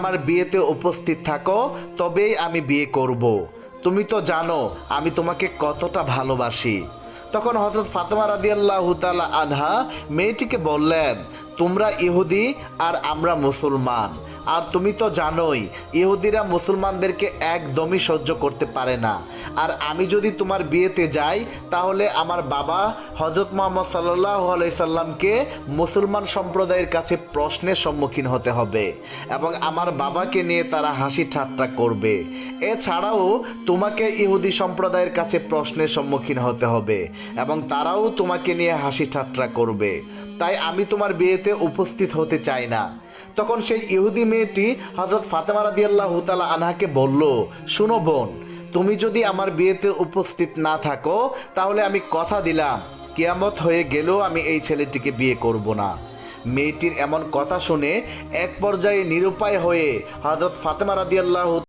আমার বিয়েতে উপস্থিত থাকো, তবেই আমি বিয়ে করব। তুমি তো জানো, আমি তোমাকে কতটা ভালোবাসি তখন হজরত ফাতেমা রাদিয়াল্লাহ তালা আনহা মেয়েটিকে বললেন তোমরা ইহুদি আর আমরা মুসলমান। আর তুমি তো জানোই, ইহুদিরা মুসলমানদেরকে একদমই সহ্য করতে পারে না। আর আমি যদি তোমার বিয়েতে যাই, তাহলে আমার বাবা হজরত মোহাম্মদ সাল্লাহ সাল্লামকে মুসলমান সম্প্রদায়ের কাছে প্রশ্নের সম্মুখীন হতে হবে এবং আমার বাবাকে নিয়ে তারা হাসি ঠাট্টা করবে। এছাড়াও তোমাকে ইহুদি সম্প্রদায়ের কাছে প্রশ্নের সম্মুখীন হতে হবে এবং তারাও তোমাকে নিয়ে হাসি ঠাট্টা করবে। তাই আমি তোমার বিয়েতে উপস্থিত হতে চাই না। তখন সেই ইহুদি মেয়েটি হজরত ফাতেমা রাদিয়াল্লাহু তাআলা আনহাকে বলল, শুনো বোন, তুমি যদি আমার বিয়েতে উপস্থিত না থাকো, তাহলে আমি কথা দিলাম। কিয়ামত হয়ে গেলেও আমি এই ছেলেটিকে বিয়ে করব না। মেয়েটির এমন কথা শুনে এক পর্যায়ে নিরুপায় হয়ে হজরত ফাতেমা রাদিয়াল্লাহু